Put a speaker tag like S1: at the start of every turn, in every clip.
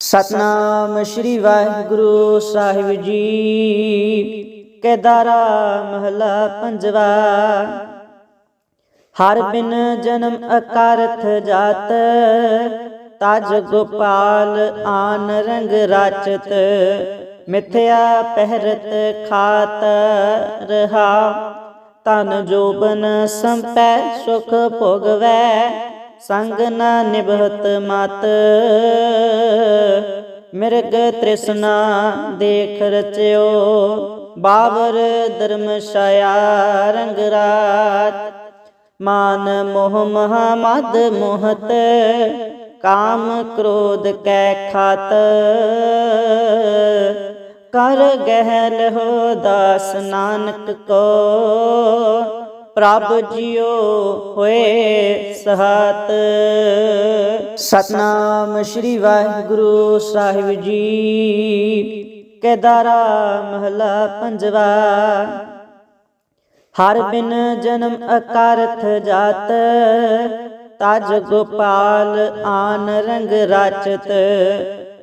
S1: ਸਤਨਾਮ ਸ੍ਰੀ ਵਾਹਿਗੁਰੂ ਸਾਹਿਬ ਜੀ। ਕੇਦਾਰਾ ਮਹਲਾ ਪੰਜਵਾ। ਹਰ ਬਿਨ ਜਨਮ ਅਕਾਰਥ ਜਾਤ, ਤਜ ਗੋਪਾਲ ਆਨ ਰੰਗ ਰਾਚਤ। ਮਿਥਿਆ ਪਹਿਰਤ ਖਾਤ ਰਹਾ ਤਨ ਜੋਬਨ ਸੰਪੈ ਸੁਖ ਭੋਗਵੈ। ਸੰਗ ਨਾ ਨਿਭਤ ਮਤ। ਮਿਰਗ ਤ੍ਰਿਸ਼ਨਾ ਦੇਖ ਰਚਿਓ। ਬਾਬਰ ਧਰਮਸ਼ਾਇਆ ਰੰਗ ਰਾਤ। ਮਾਨ ਮੋਹ ਮਹਾ ਮਦ ਮੋਹਤ। ਕਾਮ ਕ੍ਰੋਧ ਕੈ ਖਾਤ। ਕਰ ਗਹਿਲ ਹੋ ਦਾਸ ਨਾਨਕ ਕੋ। ਪ੍ਰਭ ਜਿਉ ਹੋਏ ਸਹਾਤ। ਸਤਨਾਮ ਸ੍ਰੀ ਵਾਹਿਗੁਰੂ ਸਾਹਿਬ ਜੀ। ਕੇਦਾਰਾ ਮਹਲਾ ਪੰਜਵਾ। ਹਰ ਬਿਨ ਜਨਮ ਅਕਾਰਥ ਜਾਤ, ਤਜ ਗੋਪਾਲ ਆਨ ਰੰਗ ਰਾਚਤ।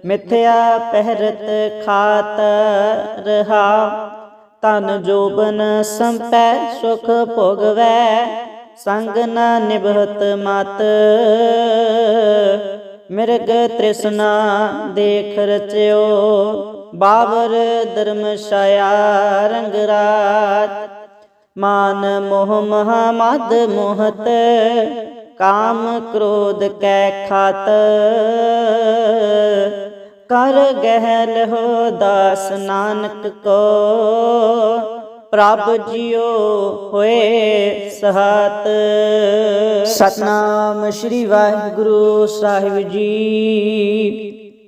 S1: ਮਿਥਿਆ ਪਹਿਰਤ ਖਾਤ ਰਹਾ। ਤਨ ਜੋਬਨ ਸੰਪੈ ਸੁਖ ਭੋਗਵੈ, ਸੰਗ ਨਾ ਨਿਭਤ ਮਤ। ਮਿਰਗ ਤ੍ਰਿਸ਼ਨਾ ਦੇਖ ਰਚਿਓ, ਬਾਬਰ ਧਰਮਸ਼ਾਇਆ ਰੰਗ ਰਾਤ। ਮਾਨ ਮੋਹ ਮਹਾ ਮੋਹਤ, ਕਾਮ ਕ੍ਰੋਧ ਕੈ ਖਾਤ। ਕਰ ਗਹਿਲ ਹੋ ਦਾਸ ਨਾਨਕ ਕੋ। ਪ੍ਰਭ ਜਿਉ ਹੋਏ ਸਹਾਤ। ਸਤਨਾਮ ਸ੍ਰੀ ਵਾਹਿਗੁਰੂ ਸਾਹਿਬ ਜੀ।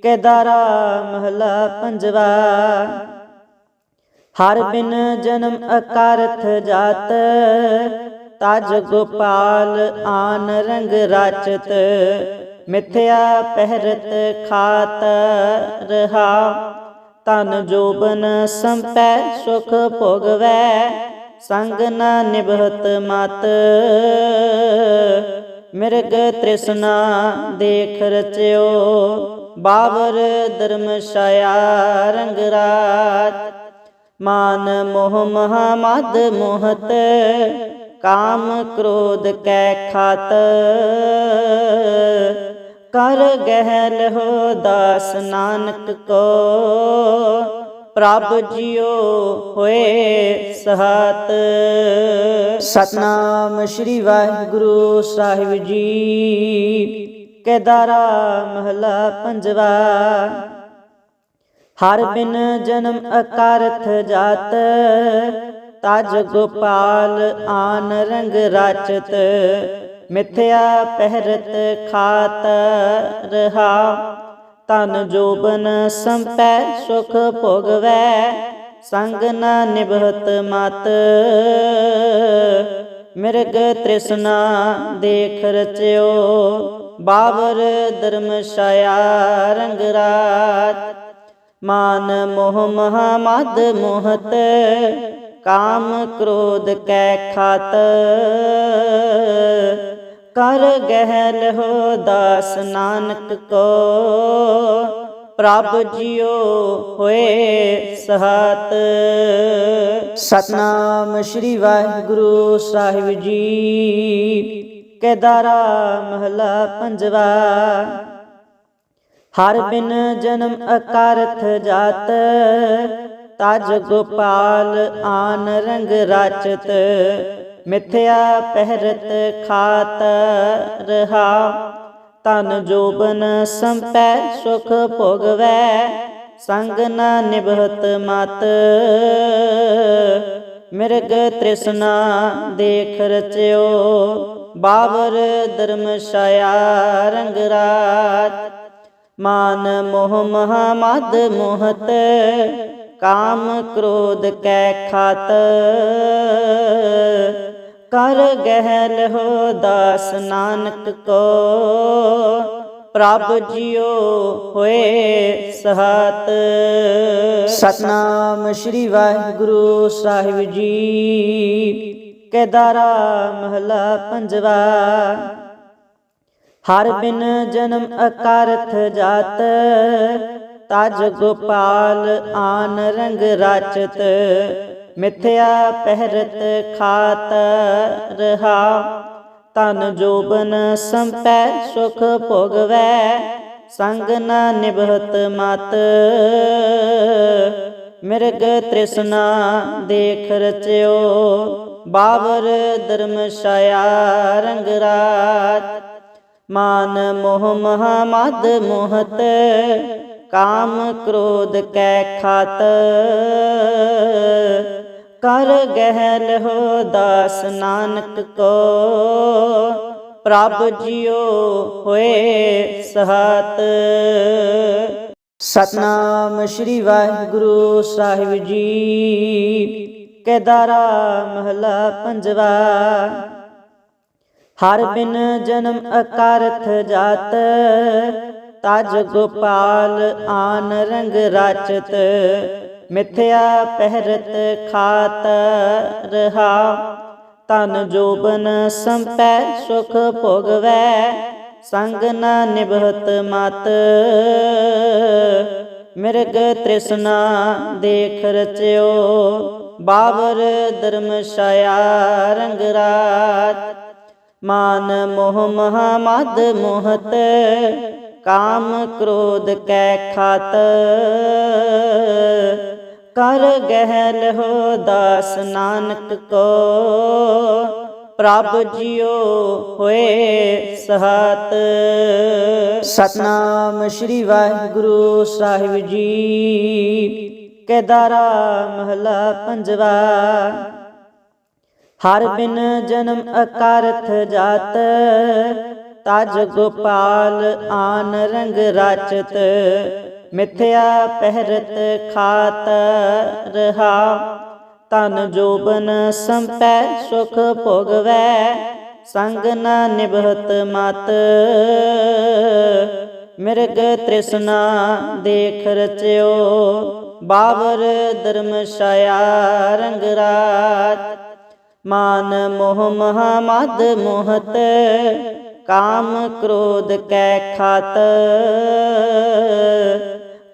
S1: ਕੇਦਾਰਾ ਮਹਲਾ ਪੰਜਵਾ। ਹਰ ਬਿਨ ਜਨਮ ਅਕਾਰਥ ਜਾਤ, ਤਜ ਗੋਪਾਲ ਆਨ ਰੰਗ ਰਾਚਤ। ਮਿਥਿਆ ਪਹਿਰਤ ਖਾਤ ਰਹਾ। ਤਨ ਜੋਬਨ ਸੰਪੈ ਸੁਖ ਭੋਗਵੈ, ਸੰਗ ਨ ਨਿਭਤ ਮਤ। ਮਿਰਗ ਤ੍ਰਿਸ਼ਨਾ ਦੇਖ ਰਚਿਓ, ਬਾਬਰ ਧਰਮਸ਼ਾਇਆ ਰੰਗ ਰਾਤ। ਮਾਨ ਮੋਹ ਮਹਾ ਮੋਹਤ ਕਾਮ ਕ੍ਰੋਧ ਕੈ ਖਾਤ। ਕਰ ਗਹਿਲ ਹੋ ਦਾਸ ਨਾਨਕ ਕੋ। ਪ੍ਰਭ ਜਿਉ ਹੋਏ ਸਹਾਤ। ਸਤਨਾਮ ਸ੍ਰੀ ਵਾਹਿਗੁਰੂ ਸਾਹਿਬ ਜੀ। ਕੇਦਾਰਾ ਮਹਲਾ ਪੰਜਵਾ। ਹਰ ਬਿਨ ਜਨਮ ਅਕਾਰਥ ਜਾਤ। ਤਜ ਗੋਪਾਲ ਆਨ ਰੰਗ ਰਾਚਤ, ਮਿਥਿਆ ਪਹਿਰਤ ਖਾਤ ਰਹਾ। ਤਨ ਜੋਬਨ ਸੰਪੈ ਸੁਖ ਭੋਗਵੈ, ਸੰਗ ਨਾ ਨਿਭਤ ਮਤ। ਮਿਰਗ ਤ੍ਰਿਸ਼ਨਾ ਦੇਖ ਰਚਿਓ, ਬਾਬਰ ਧਰਮਸ਼ਾਇਆ ਰੰਗ ਰਾਤ। ਮਾਨ ਮੋਹ ਮਹਾ ਮੋਹਤ ਕਾਮ ਕ੍ਰੋਧ ਕੈ ਖਾਤ। ਕਰ ਗਹਿਲ ਹੋ ਦਾਸ ਨਾਨਕ ਕੋ। ਪ੍ਰਭ ਜਿਉ ਹੋਏ ਸਹਾਤ। ਸਤਨਾਮ ਸ੍ਰੀ ਵਾਹਿਗੁਰੂ ਸਾਹਿਬ ਜੀ। ਕੇਦਾਰਾ ਮਹਲਾ ਪੰਜਵਾ। ਹਰ ਬਿਨ ਜਨਮ ਅਕਾਰਥ ਜਾਤ। ਤਜ ਗੋਪਾਲ ਆਨ ਰੰਗ ਰਾਚਤ, ਮਿਥਿਆ ਪਹਿਰਤ ਖਾਤ ਰਹਾ। ਤਨ ਜੋਬਨ ਸੰਪੈ ਸੁਖ ਭੋਗਵੈ, ਸੰਗ ਨਾ ਨਿਭਤ ਮਤ। ਮਿਰਗ ਤ੍ਰਿਸ਼ਨਾ ਦੇਖ ਰਚਿਓ ਬਾਬਰ ਧਰਮਸ਼ਾਇਆ ਰੰਗ ਰਾਤ। ਮਾਨ ਮੋਹ ਮਹਾ ਮਦ ਮੋਹਤ ਕਾਮ ਕ੍ਰੋਧ ਕੈ ਖਾਤ। ਕਰ ਗਹਿਲ ਹੋ ਦਾਸ ਨਾਨਕ ਕੋ। ਪ੍ਰਭ ਜਿਉ ਹੋਏ ਸਹਾਤ। ਸਤਨਾਮ ਸ੍ਰੀ ਵਾਹਿਗੁਰੂ ਸਾਹਿਬ ਜੀ। ਕੇਦਾਰਾ ਮਹਲਾ ਪੰਜਵਾ। ਹਰ ਬਿਨ ਜਨਮ ਅਕਾਰਥ ਜਾਤ। ਤਜ ਗੋਪਾਲ ਆਨ ਰੰਗ ਰਾਚਤ, ਮਿਥਿਆ ਪਹਿਰਤ ਖਾਤ ਰਹਾ। ਤਨ ਜੋਬਨ ਸੰਪੈ ਸੁਖ ਭੋਗਵੈ, ਸੰਗ ਨਾ ਨਿਭਤ ਮਤ। ਮਿਰਗ ਤ੍ਰਿਸ਼ਨਾ ਦੇਖ ਰਚਿਓ ਬਾਬਰ ਧਰਮਸ਼ਾਇਆ ਰੰਗ ਰਾਤ। ਮਾਨ ਮੋਹ ਮਹਾ ਮਦ ਮੋਹਤ ਕਾਮ ਕ੍ਰੋਧ ਕੈ ਖਾਤ। ਕਰ ਗਹਿਲ ਹੋ ਦਾਸ ਨਾਨਕ ਕੋ। ਪ੍ਰਭ ਜਿਉ ਹੋਏ ਸਹਾਤ। ਸਤਨਾਮ ਸ੍ਰੀ ਵਾਹਿਗੁਰੂ ਸਾਹਿਬ ਜੀ। ਕੇਦਾਰਾ ਮਹਲਾ ਪੰਜਵਾ। ਹਰ ਬਿਨ ਜਨਮ ਅਕਾਰਥ ਜਾਤ। ਤਜ ਗੋਪਾਲ ਆਨ ਰੰਗ ਰਾਚਤ, ਮਿਥਿਆ ਪਹਿਰਤ ਖਾਤ ਰਹਾ। ਤਨ ਜੋਬਨ ਸੰਪੈ ਸੁਖ ਭੋਗਵੈ, ਸੰਗ ਨ ਨਿਭਤ ਮਤ। ਮਿਰਗ ਤ੍ਰਿਸ਼ਨਾ ਦੇਖ ਰਚਿਓ, ਬਾਬਰ ਧਰਮਸ਼ਾਇਆ ਰੰਗ ਰਾਤ। ਮਾਨ ਮੋਹ ਮਹਾ ਮੋਹਤ ਕਾਮ ਕ੍ਰੋਧ ਕੈ ਖਾਤ। ਕਰ ਗਹਿਲ ਹੋ ਦਾਸ ਨਾਨਕ ਕੋ। ਪ੍ਰਭ ਜਿਉ ਹੋਏ ਸਹਾਤ। ਸਤਨਾਮ ਸ੍ਰੀ ਵਾਹਿਗੁਰੂ ਸਾਹਿਬ ਜੀ। ਕੇਦਾਰਾ ਮਹਲਾ ਪੰਜਵਾ। ਹਰ ਬਿਨ ਜਨਮ ਅਕਾਰਥ ਜਾਤ। ਤਜ ਗੋਪਾਲ ਆਨ ਰੰਗ ਰਾਚਤ, ਮਿਥਿਆ ਪਹਿਰਤ ਖਾਤ ਰਹਾ। ਤਨ ਜੋਬਨ ਸੰਪੈ ਸੁਖ ਭੋਗਵੈ, ਸੰਗ ਨ ਨਿਭਤ ਮਤ। ਮਿਰਗ ਤ੍ਰਿਸ਼ਨਾ ਦੇਖ ਰਚਿਓ, ਬਾਬਰ ਧਰਮਸ਼ਾਇਆ ਰੰਗ ਰਾਤ। ਮਾਨ ਮੋਹ ਮਹਾ ਮਦ ਮੋਹਤ ਕਾਮ ਕ੍ਰੋਧ ਕੈ ਖਾਤ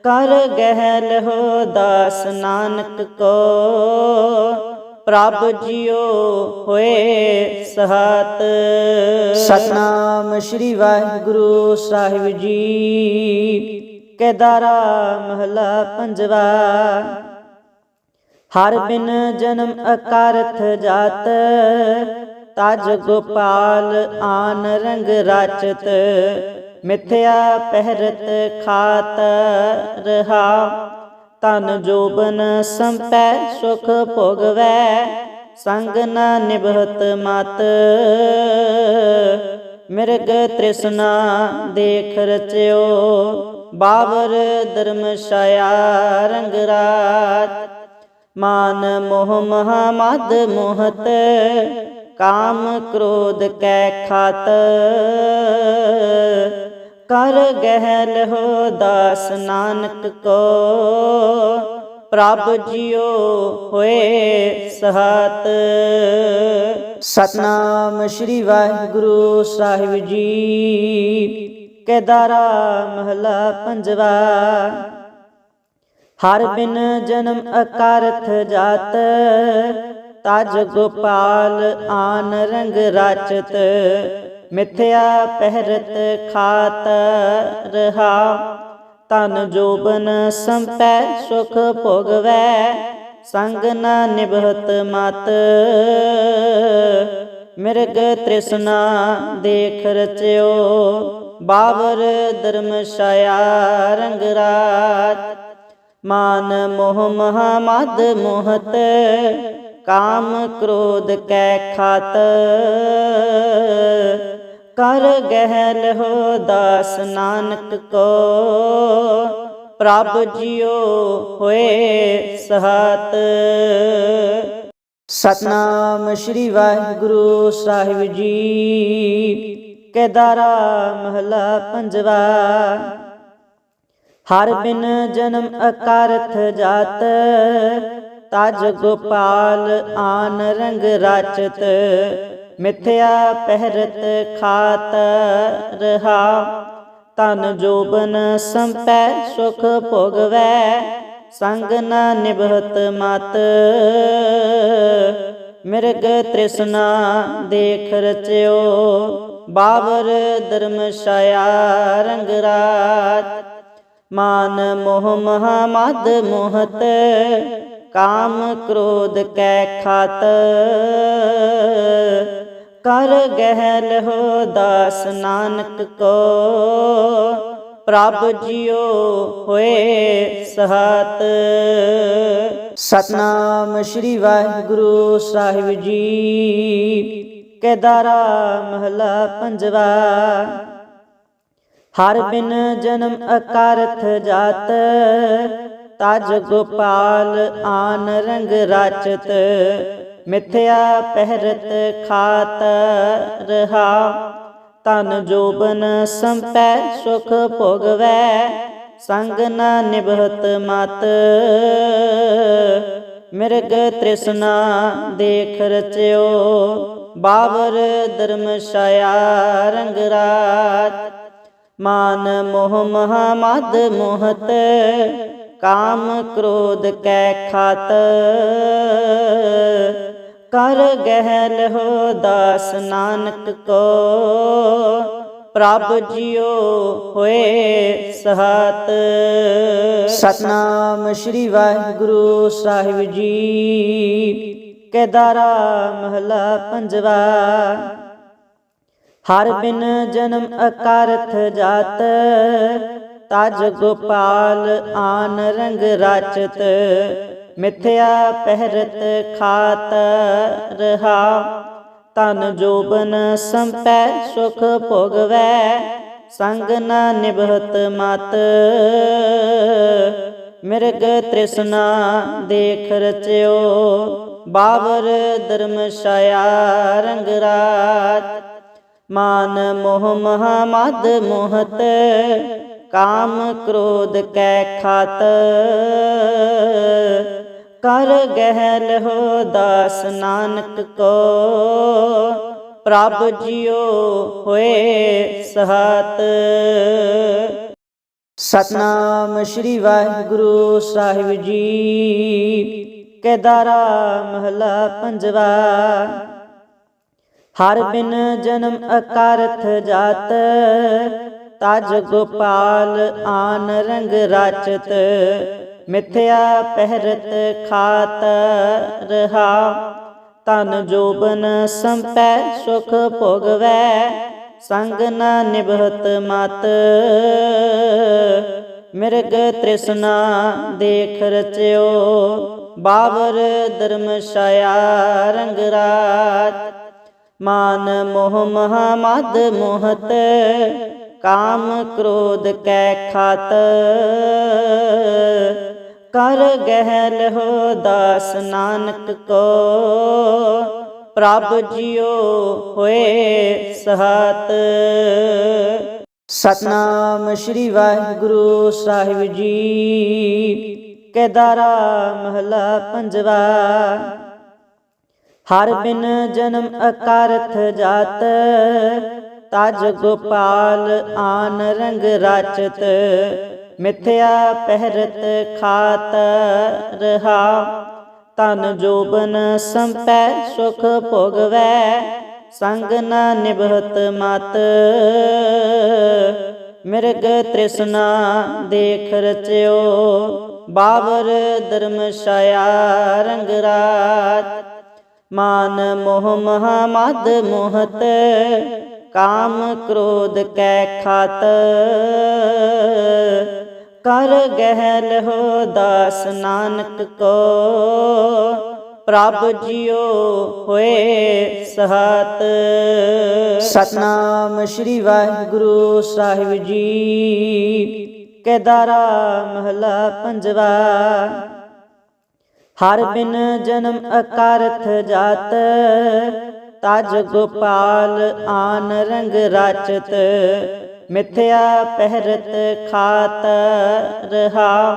S1: ਕਰ ਗਹਿਲ ਹੋ ਦਾਸ ਨਾਨਕ ਕੋ ਪ੍ਰਭ ਜਿਉ ਹੋਏ ਸਹਾਤ। ਸਤਨਾਮ ਸ੍ਰੀ ਵਾਹਿਗੁਰੂ ਸਾਹਿਬ ਜੀ। ਕੇਦਾਰਾ ਮਹਲਾ ਪੰਜਵਾ ਹਰ ਬਿਨ ਜਨਮ ਅਕਾਰਥ ਜਾਤ ਤਜ ਗੋਪਾਲ ਆਨ ਰੰਗ ਰਾਚਤ, ਮਿਥਿਆ ਪਹਿਰਤ ਖਾਤ ਰਹਾ। ਤਨ ਜੋਬਨ ਸੰਪੈ ਸੁਖ ਭੋਗਵੈ, ਸੰਗ ਨਾ ਨਿਭਤ ਮਤ। ਮਿਰਗ ਤ੍ਰਿਸ਼ਨਾ ਦੇਖ ਰਚਿਓ, ਬਾਵਰ ਧਰਮਸ਼ਾਇਆ ਰੰਗ ਰਾਤ। ਮਾਨ ਮੋਹ ਮਹਾ ਮਦ ਮੋਹਤ ਕਾਮ ਕ੍ਰੋਧ ਕੈ ਖਾਤ। ਕਰ ਗਹਿਲ ਹੋ ਦਾਸ ਨਾਨਕ ਕੋ। ਪ੍ਰਭ ਜਿਉ ਹੋਏ ਸਹਾਤ। ਸਤਨਾਮ ਸ੍ਰੀ ਵਾਹਿਗੁਰੂ ਸਾਹਿਬ ਜੀ। ਕੇਦਾਰਾ ਮਹਲਾ ਪੰਜਵਾ। ਹਰ ਬਿਨ ਜਨਮ ਅਕਾਰਥ ਜਾਤ। ਤਜ ਗੋਪਾਲ ਆਨ ਰੰਗ ਰਾਚਤ, ਮਿਥਿਆ ਪਹਿਰਤ ਖਾਤ ਰਹਾ। ਤਨ ਜੋਬਨ ਸੰਪੈ ਸੁਖ ਭੋਗਵੈ, ਸੰਗ ਨ ਨਿਭਤ ਮਤ। ਮਿਰਗ ਤ੍ਰਿਸ਼ਨਾ ਦੇਖ ਰਚਿਓ ਬਾਵਰ ਧਰਮਸ਼ਾਇਆ ਰੰਗ ਰਾਤ। ਮਾਨ ਮੋਹ ਮਹਾ ਮਦ ਮੋਹਤ ਕਾਮ ਕ੍ਰੋਧ ਕੈ ਖਾਤ। ਕਰ ਗਹਿਲ ਹੋ ਦਾਸ ਨਾਨਕ ਕੋ। ਪ੍ਰਭ ਜਿਉ ਹੋਏ ਸਹਾਤ। ਸਤਨਾਮ ਸ੍ਰੀ ਵਾਹਿਗੁਰੂ ਸਾਹਿਬ ਜੀ। ਕੇਦਾਰਾ ਮਹਲਾ ਪੰਜਵਾ। ਹਰ ਬਿਨ ਜਨਮ ਅਕਾਰਥ ਜਾਤ। ਤਜ ਗੋਪਾਲ ਆਨ ਰੰਗ ਰਾਚਤ, ਮਿਥਿਆ ਪਹਿਰਤ ਖਾਤ ਰਹਾ। ਤਨ ਜੋਬਨ ਸੰਪੈ ਸੁਖ ਭੋਗਵੈ, ਸੰਗ ਨਾ ਨਿਭਤ ਮਤ। ਮਿਰਗ ਤ੍ਰਿਸ਼ਨਾ ਦੇਖ ਰਚਿਓ, ਬਾਬਰ ਧਰਮਸ਼ਾਇਆ ਰੰਗ ਰਾਤ। ਮਾਨ ਮੋਹ ਮਹਾ ਮਦ ਮੋਹਤ ਕਾਮ ਕ੍ਰੋਧ ਕੈ ਖਾਤ, ਕਰ ਗਹਿਲ ਹੋ ਦਾਸ ਨਾਨਕ ਕੋ, ਪ੍ਰਭ ਜਿਉ ਹੋਏ ਸਹਾਤ। ਸਤਨਾਮ ਸ੍ਰੀ ਵਾਹਿਗੁਰੂ ਸਾਹਿਬ ਜੀ, ਕੇਦਾਰਾ ਮਹਲਾ ਪੰਜਵਾ। ਹਰ ਬਿਨ ਜਨਮ ਅਕਾਰਥ ਜਾਤ ਤਜ ਗੋਪਾਲ ਆਨ ਰੰਗ ਰਾਚਤ, ਮਿਥਿਆ ਪਹਿਰਤ ਖਾਤ ਰਹਾ। ਤਨ ਜੋਬਨ ਸੰਪੈ ਸੁਖ ਭੋਗਵੈ, ਸੰਗ ਨ ਨਿਭਤ ਮਤ। ਮਿਰਗ ਤ੍ਰਿਸ਼ਨਾ ਦੇਖ ਰਚਿਓ ਬਾਵਰ ਧਰਮਸ਼ਾਇਆ ਰੰਗ ਰਾਤ। ਮਾਨ ਮੋਹ ਮਹਾ ਮੋਹਤ ਕਾਮ ਕ੍ਰੋਧ ਕੈ ਖਾਤ। ਕਰ ਗਹਿਲ ਹੋ ਦਾਸ ਨਾਨਕ ਕੋ। ਪ੍ਰਭ ਜਿਉ ਹੋਏ ਸਹਾਤ। ਸਤਨਾਮ ਸ੍ਰੀ ਵਾਹਿਗੁਰੂ ਸਾਹਿਬ ਜੀ। ਕੇਦਾਰਾ ਮਹਲਾ ਪੰਜਵਾ। ਹਰ ਬਿਨ ਜਨਮ ਅਕਾਰਥ ਜਾਤ। ਤਜ ਗੋਪਾਲ ਆਨ ਰੰਗ ਰਾਚਤ, ਮਿਥਿਆ ਪਹਿਰਤ ਖਾਤ ਰਹਾ। ਤਨ ਜੋਬਨ ਸੰਪੈ ਸੁਖ ਭੋਗਵੈ, ਸੰਗ ਨ ਨਿਭਤ ਮਤ। ਮਿਰਗ ਤ੍ਰਿਸ਼ਨਾ ਦੇਖ ਰਚਿਓ, ਬਾਬਰ ਧਰਮਸ਼ਾਇਆ ਰੰਗ ਰਾਤ। ਮਾਨ ਮੋਹ ਮਹਾ ਮੋਹਤ ਕਾਮ ਕ੍ਰੋਧ ਕੈ ਖਾਤ, ਕਰ ਗਹਿਲ ਹੋ ਦਾਸ ਨਾਨਕ ਕੋ, ਪ੍ਰਭ ਜਿਉ ਹੋਏ ਸਹਾਤ। ਸਤਨਾਮ ਸ੍ਰੀ ਵਾਹਿਗੁਰੂ ਸਾਹਿਬ ਜੀ, ਕੇਦਾਰਾ ਮਹਲਾ ਪੰਜਵਾ। ਹਰ ਬਿਨ ਜਨਮ ਅਕਾਰਥ ਜਾਤ ਤਜ ਗੋਪਾਲ ਆਨ ਰੰਗ ਰਾਚਤ, ਮਿਥਿਆ ਪਹਿਰਤ ਖਾਤ ਰਹਾ। ਤਨ ਜੋਬਨ ਸੰਪੈ ਸੁਖ ਭੋਗਵੈ, ਸੰਗ ਨ ਨਿਭਤ ਮਤ। ਮਿਰਗ ਤ੍ਰਿਸ਼ਨਾ ਦੇਖ ਰਚਿਓ, ਬਾਬਰ ਧਰਮਸ਼ਾਇਆ ਰੰਗ ਰਾਤ। ਮਾਨ ਮੋਹ ਮਹਾ ਮੋਹਤ ਕਾਮ ਕ੍ਰੋਧ ਕੈ ਖਾਤ। ਕਰ ਗਹਿਲ ਹੋ ਦਾਸ ਨਾਨਕ ਕੋ। ਪ੍ਰਭ ਜਿਉ ਹੋਏ ਸਹਾਤ। ਸਤਨਾਮ ਸ੍ਰੀ ਵਾਹਿਗੁਰੂ ਸਾਹਿਬ ਜੀ। ਕੇਦਾਰਾ ਮਹਲਾ ਪੰਜਵਾ। ਹਰ ਬਿਨ ਜਨਮ ਅਕਾਰਥ ਜਾਤ। ਤਜ ਗੋਪਾਲ ਆਨ ਰੰਗ ਰਾਚਤ, ਮਿਥਿਆ ਪਹਿਰਤ ਖਾਤ ਰਹਾ। ਤਨ ਜੋਬਨ ਸੰਪੈ ਸੁਖ ਭੋਗਵੈ, ਸੰਗ ਨਾ ਨਿਭਤ ਮਤ। ਮਿਰਗ ਤ੍ਰਿਸ਼ਨਾ ਦੇਖ ਰਚਿਓ, ਬਾਬਰ ਧਰਮਸ਼ਾਇਆ ਰੰਗ ਰਾਤ। ਮਾਨ ਮੋਹ ਮਹਾ ਮਦ ਮੋਹਤ ਕਾਮ ਕ੍ਰੋਧ ਕੈ ਖਾਤ, ਕਰ ਗਹਿਲ ਹੋ ਦਾਸ ਨਾਨਕ ਕੋ, ਪ੍ਰਭ ਜਿਉ ਹੋਏ ਸਹਾਤ। ਸਤਨਾਮ ਸ੍ਰੀ ਵਾਹਿਗੁਰੂ ਸਾਹਿਬ ਜੀ, ਕੇਦਾਰਾ ਮਹਲਾ ਪੰਜਵਾ। ਹਰ ਬਿਨ ਜਨਮ ਅਕਾਰਥ ਜਾਤ ਤਜ ਗੋਪਾਲ ਆਨ ਰੰਗ ਰਾਚਤ, ਮਿਥਿਆ ਪਹਿਰਤ ਖਾਤ ਰਹਾ।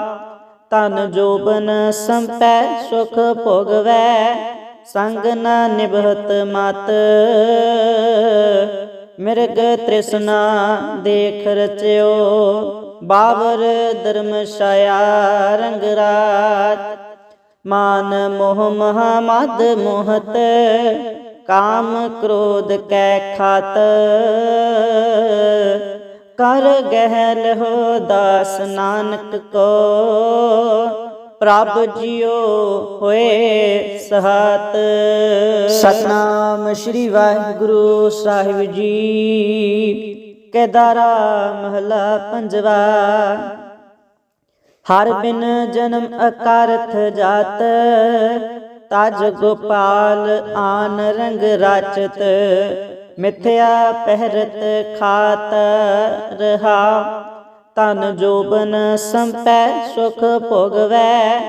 S1: ਤਨ ਜੋਬਨ ਸੰਪੈ ਸੁਖ ਭੋਗਵੈ, ਸੰਗ ਨ ਨਿਭਤ ਮਤ। ਮਿਰਗ ਤ੍ਰਿਸ਼ਨਾ ਦੇਖ ਰਚਿਓ ਬਾਵਰ ਧਰਮਸ਼ਾਇਆ ਰੰਗ ਰਾਤ। ਮਾਨ ਮੋਹ ਮਹਾ ਮਦ ਮੋਹਤ ਕਾਮ ਕ੍ਰੋਧ ਕੈ ਖਾਤ। ਕਰ ਗਹਿਲ ਹੋ ਦਾਸ ਨਾਨਕ ਕੋ। ਪ੍ਰਭ ਜੀਓ ਹੋਏ ਸਹਾਤ। ਸਤਨਾਮ ਸ੍ਰੀ ਵਾਹਿਗੁਰੂ ਸਾਹਿਬ ਜੀ। ਕੇਦਾਰਾ ਮਹਲਾ ਪੰਜਵਾ। ਹਰ ਬਿਨ ਜਨਮ ਅਕਾਰਥ ਜਾਤ। ਤਜ ਗੋਪਾਲ ਆਨ ਰੰਗ ਰਾਚਤ, ਮਿਥਿਆ ਪਹਿਰਤ ਖਾਤ ਰਹਾ। ਤਨ ਜੋਬਨ ਸੰਪੈ ਸੁਖ ਭੋਗਵੈ,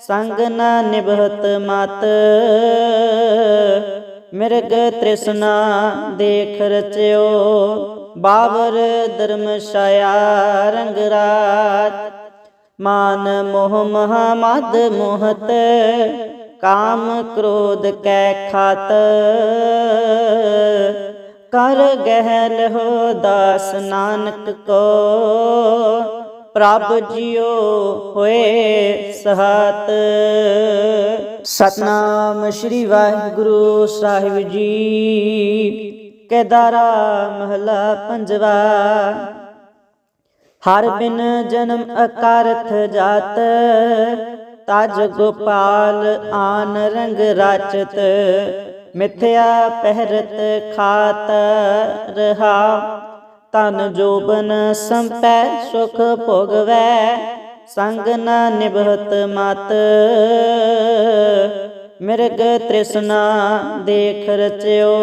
S1: ਸੰਗ ਨਾ ਨਿਭਤ ਮਤ। ਮਿਰਗ ਤ੍ਰਿਸ਼ਨਾ ਦੇਖ ਰਚਿਓ ਬਾਬਰ ਧਰਮਸ਼ਾਇਆ ਰੰਗ ਰਾਤ। ਮਾਨ ਮੋਹ ਮਹਾ ਮਦ ਮੋਹਤ ਕਾਮ ਕ੍ਰੋਧ ਕੈ ਖਾਤ। ਕਰ ਗਹਿਲ ਹੋ ਦਾਸ ਨਾਨਕ ਕੋ। ਪ੍ਰਭ ਜੀਓ ਹੋਏ ਸਹਾਤ। ਸਤਨਾਮ ਸ੍ਰੀ ਵਾਹਿਗੁਰੂ ਸਾਹਿਬ ਜੀ। ਕੇਦਾਰਾ ਮਹਲਾ ਪੰਜਵਾ। ਹਰ ਬਿਨ ਜਨਮ ਅਕਾਰਥ ਜਾਤ। ਤਜ ਗੋਪਾਲ ਆਨ ਰੰਗ ਰਾਚਤ, ਮਿਥਿਆ ਪਹਿਰਤ ਖਾਤ ਰਹਾ। ਤਨ ਜੋਬਨ ਸੰਪੈ ਸੁਖ ਭੋਗਵੈ, ਸੰਗ ਨਾ ਨਿਭਤ ਮਤ। ਮਿਰਗ ਤ੍ਰਿਸ਼ਨਾ ਦੇਖ ਰਚਿਓ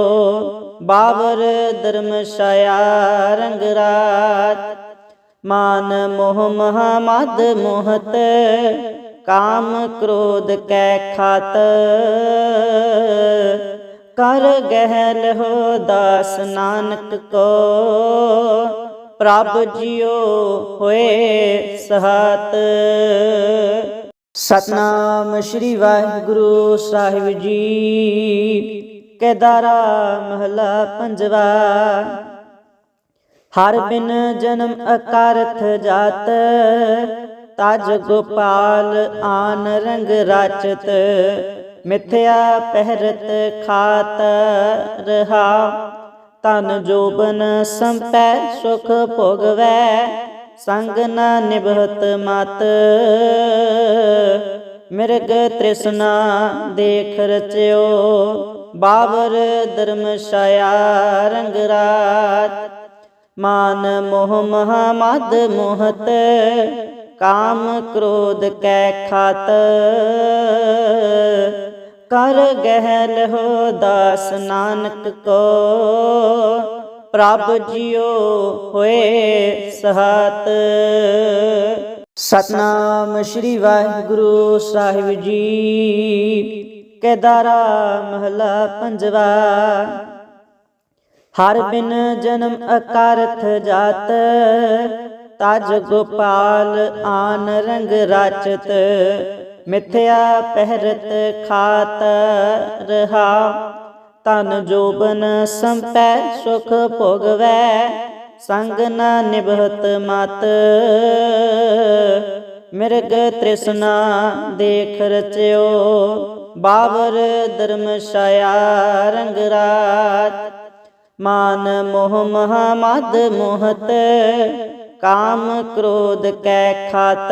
S1: ਬਾਵਰ ਧਰਮਸ਼ਾਇਆ ਰੰਗ ਰਾਤ। ਮਾਨ ਮੋਹ ਮਹਾ ਮਦ ਮੋਹਤ ਕਾਮ ਕ੍ਰੋਧ ਕੈ ਖਾਤ। ਕਰ ਗਹਿਲ ਹੋ ਦਾਸ ਨਾਨਕ ਕੋ। ਪ੍ਰਭ ਜੀਓ ਹੋਏ ਸਹਾਤ। ਸਤਨਾਮ ਸ੍ਰੀ ਵਾਹਿਗੁਰੂ ਸਾਹਿਬ ਜੀ। ਕੇਦਾਰਾ ਮਹਲਾ ਪੰਜਵਾ। ਹਰ ਬਿਨ ਜਨਮ ਅਕਾਰਥ ਜਾਤ। ਤਜ ਗੋਪਾਲ ਆਨ ਰੰਗ ਰਾਚਤ, ਮਿਥਿਆ ਪਹਿਰਤ ਖਾਤ ਰਹਾ। ਤਨ ਜੋਬਨ ਸੰਪੈ ਸੁਖ ਭੋਗਵੈ, ਸੰਗ ਨਾ ਨਿਭਤ ਮਤ। ਮਿਰਗ ਤ੍ਰਿਸ਼ਨਾ ਦੇਖ ਰਚਿਓ, ਬਾਬਰ ਧਰਮਸ਼ਾਇਆ ਰੰਗ ਰਾਤ। ਮਾਨ ਮੋਹ ਮਹਾ ਮੋਹਤ ਕਾਮ ਕ੍ਰੋਧ ਕੈ ਖਾਤ। ਕਰ ਗਹਿਲ ਹੋ ਦਾਸ ਨਾਨਕ ਕੋ। ਪ੍ਰਭ ਜੀਓ ਹੋਏ ਸਹਾਤ। ਸਤਨਾਮ ਸ੍ਰੀ ਵਾਹਿਗੁਰੂ ਸਾਹਿਬ ਜੀ। ਕੇਦਾਰਾ ਮਹਲਾ ਪੰਜਵਾ। ਹਰ ਬਿਨ ਜਨਮ ਅਕਾਰਥ ਜਾਤ। ਤਜ ਗੋਪਾਲ ਆਨ ਰੰਗ ਰਾਚਤ, ਮਿਥਿਆ ਪਹਿਰਤ ਖਾਤ ਰਹਾ। ਤਨ ਜੋਬਨ ਸੰਪੈ ਸੁਖ ਭੋਗਵੈ, ਸੰਗ ਨ ਨਿਭਤ ਮਤ। ਮਿਰਗ ਤ੍ਰਿਸ਼ਨਾ ਦੇਖ ਰਚਿਓ, ਬਾਬਰ ਧਰਮਸ਼ਾਇਆ ਰੰਗ ਰਾਤ। ਮਾਨ ਮੋਹ ਮਹਾ ਮੋਹਤ ਕਾਮ ਕ੍ਰੋਧ ਕੈ ਖਾਤ।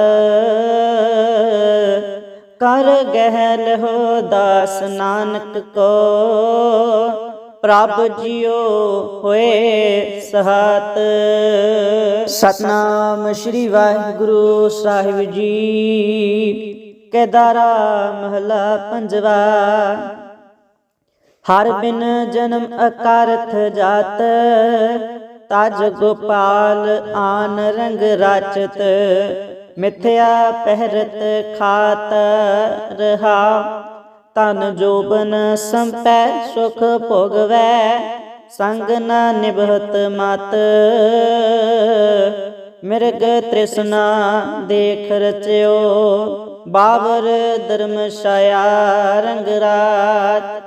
S1: ਕਰ ਗਹਿਲ ਹੋ ਦਾਸ ਨਾਨਕ ਕੋ। ਪ੍ਰਭ ਜੀਓ ਹੋਏ ਸਹਾਤ। ਸਤਨਾਮ ਸ੍ਰੀ ਵਾਹਿਗੁਰੂ ਸਾਹਿਬ ਜੀ। ਕੇਦਾਰਾ ਮਹਲਾ ਪੰਜਵਾ। ਹਰ ਬਿਨ ਜਨਮ ਅਕਾਰਥ ਜਾਤ। ਤਜ ਗੋਪਾਲ ਆਨ ਰੰਗ ਰਾਚਤ, ਮਿਥਿਆ ਪਹਿਰਤ ਖਾਤ ਰਹਾ। ਤਨ ਜੋਬਨ ਸੰਪੈ ਸੁਖ ਭੋਗਵੈ, ਸੰਗ ਨਾ ਨਿਭਤ ਮਤ। ਮਿਰਗ ਤ੍ਰਿਸ਼ਨਾ ਦੇਖ ਰਚਿਓ, ਬਾਬਰ ਧਰਮਸ਼ਾਇਆ ਰੰਗ ਰਾਤ।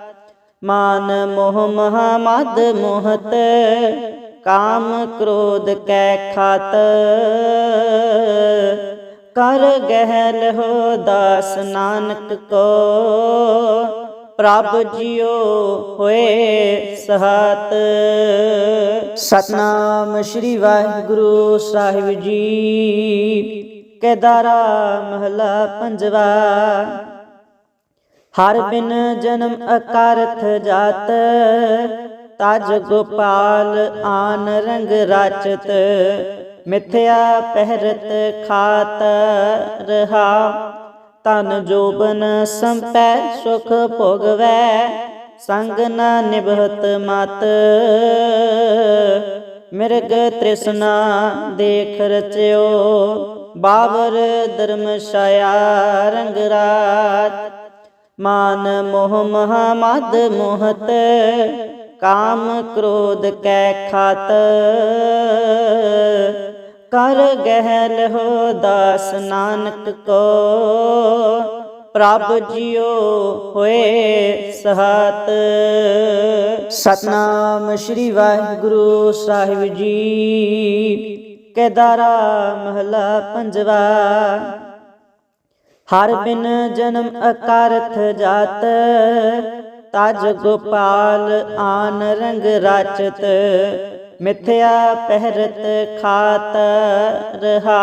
S1: ਮਾਨ ਮੋਹ ਮਹਾ ਮਦ ਮੋਹਤ ਕਾਮ ਕ੍ਰੋਧ ਕੈ ਖਾਤ। ਕਰ ਗਹਿਲ ਹੋ ਦਾਸ ਨਾਨਕ ਕੋ। ਪ੍ਰਭ ਜਿਉ ਹੋਏ ਸਹਾਤ। ਸਤਨਾਮ ਸ੍ਰੀ ਵਾਹਿਗੁਰੂ ਸਾਹਿਬ ਜੀ। ਕੇਦਾਰਾ ਮਹਲਾ ਪੰਜਵਾ। ਹਰ ਬਿਨ ਜਨਮ ਅਕਾਰਥ ਜਾਤ। ਤਜ ਗੋਪਾਲ ਆਨ ਰੰਗ ਰਾਚਤ, ਮਿਥਿਆ ਪਹਿਰਤ ਖਾਤ ਰਹਾ। ਤਨ ਜੋਬਨ ਸੰਪੈ ਸੁਖ ਭੋਗਵੈ, ਸੰਗ ਨਾ ਨਿਭਤ ਮਤ। ਮਿਰਗ ਤ੍ਰਿਸ਼ਨਾ ਦੇਖ ਰਚਿਓ, ਬਾਬਰ ਧਰਮਸ਼ਾਇਆ ਰੰਗ ਰਾਤ। ਮਾਨ ਮੋਹ ਮਹਾ ਮੋਹਤ ਕਾਮ ਕ੍ਰੋਧ ਕੈ ਖਾਤ। ਕਰ ਗਹਿਲ ਹੋ ਦਾਸ ਨਾਨਕ ਕੋ। ਪ੍ਰਭ ਜਿਉ ਹੋਏ ਸਹਾਤ। ਸਤਨਾਮ ਸ੍ਰੀ ਵਾਹਿਗੁਰੂ ਸਾਹਿਬ ਜੀ। ਕੇਦਾਰਾ ਮਹਲਾ ਪੰਜਵਾ। ਹਰ ਬਿਨ ਜਨਮ ਅਕਾਰਥ ਜਾਤ। ਤਜ ਗੋਪਾਲ ਆਨ ਰੰਗ ਰਾਚਤ, ਮਿਥਿਆ ਪਹਿਰਤ ਖਾਤ ਰਹਾ।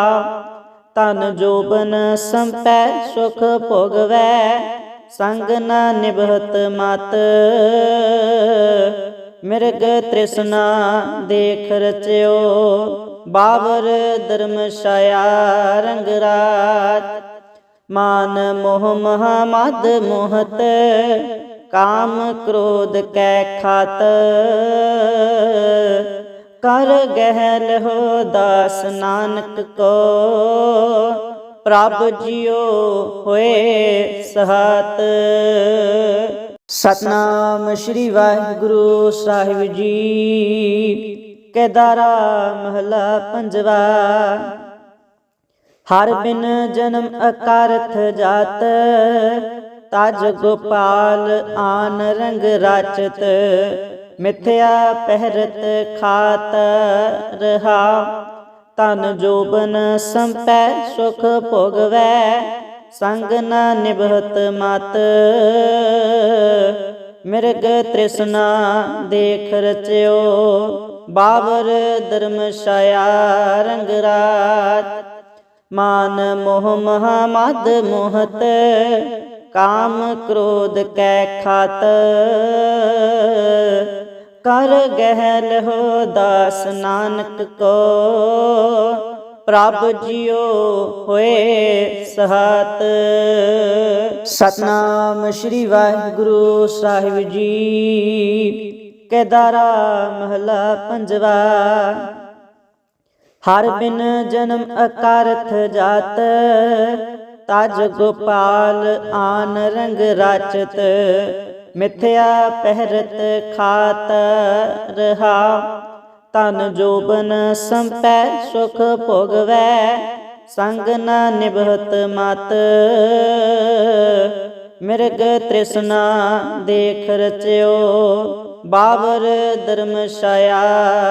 S1: ਤਨ ਜੋਬਨ ਸੰਪੈ ਸੁਖ ਭੋਗਵੈ, ਸੰਗ ਨਾ ਨਿਭਤ ਮਤ। ਮਿਰਗ ਤ੍ਰਿਸ਼ਨਾ ਦੇਖ ਰਚਿਓ ਬਾਵਰ ਧਰਮਸ਼ਾਇਆ ਰੰਗ ਰਾਤ। ਮਾਨ ਮੋਹ ਮਹਾ ਮਦ ਮੋਹਤ ਕਾਮ ਕ੍ਰੋਧ ਕੈ ਖਾਤ। ਕਰ ਗਹਿਲ ਹੋ ਦਾਸ ਨਾਨਕ ਕੋ। ਪ੍ਰਭ ਜਿਉ ਹੋਏ ਸਹਾਤ। ਸਤਨਾਮ ਸ੍ਰੀ ਵਾਹਿਗੁਰੂ ਸਾਹਿਬ ਜੀ। ਕੇਦਾਰਾ ਮਹਲਾ ਪੰਜਵਾ। ਹਰ ਬਿਨ ਜਨਮ ਅਕਾਰਥ ਜਾਤ। ਤਜ ਗੋਪਾਲ ਆਨ ਰੰਗ ਰਾਚਤ, ਮਿਥਿਆ ਪਹਿਰਤ ਖਾਤ ਰਹਾ। ਤਨ ਜੋਬਨ ਸੰਪੈ ਸੁਖ ਭੋਗਵੈ, ਸੰਗ ਨਾ ਨਿਭਤ ਮਤ। ਮਿਰਗ ਤ੍ਰਿਸ਼ਨਾ ਦੇਖ ਰਚਿਓ, ਬਾਬਰ ਧਰਮਸ਼ਾਇਆ ਰੰਗ ਰਾਤ। ਮਾਨ ਮੋਹ ਮਹਾ ਮਦ ਮੋਹਤ ਕਾਮ ਕ੍ਰੋਧ ਕੈ ਖਾਤ। ਕਰ ਗਹਿਲ ਹੋ ਦਾਸ ਨਾਨਕ ਕੋ। ਪ੍ਰਭ ਜਿਉ ਹੋਏ ਸਹਾਤ। ਸਤਨਾਮ ਸ੍ਰੀ ਵਾਹਿਗੁਰੂ ਸਾਹਿਬ ਜੀ। ਕੇਦਾਰਾ ਮਹਲਾ ਪੰਜਵਾ। ਹਰ ਬਿਨ ਜਨਮ ਅਕਾਰਥ ਜਾਤ। ਤਜ ਗੋਪਾਲ ਆਨ ਰੰਗ ਰਾਚਤ, ਮਿਥਿਆ ਪਹਿਰਤ ਖਾਤ ਰਹਾ। ਤਨ ਜੋਬਨ ਸੰਪੈ ਸੁਖ ਭੋਗਵੈ, ਸੰਗ ਨ ਨਿਭਤ ਮਤ। ਮਿਰਗ ਤ੍ਰਿਸ਼ਨਾ ਦੇਖ ਰਚਿਓ, ਬਾਬਰ ਧਰਮਸ਼ਾਇਆ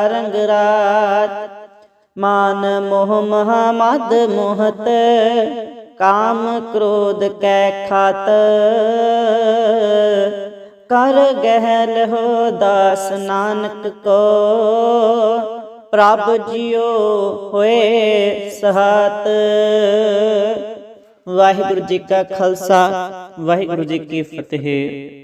S1: ਰੰਗ ਰਾਤ। ਮਾਨ ਮੋਹ ਮਹਾ ਮੋਹਤ ਕਾਮ ਕ੍ਰੋਧ ਕੈ ਖਾਤ। ਕਰ ਗਹਿਲ ਹੋ ਦਾਸ ਨਾਨਕ ਕੋ। ਪ੍ਰਭ ਜਿਉ ਹੋਏ ਸਹਾਤ। ਵਾਹਿਗੁਰੂ ਜੀ ਕਾ ਖਾਲਸਾ, ਵਾਹਿਗੁਰੂ ਜੀ ਕੀ ਫਤਿਹ।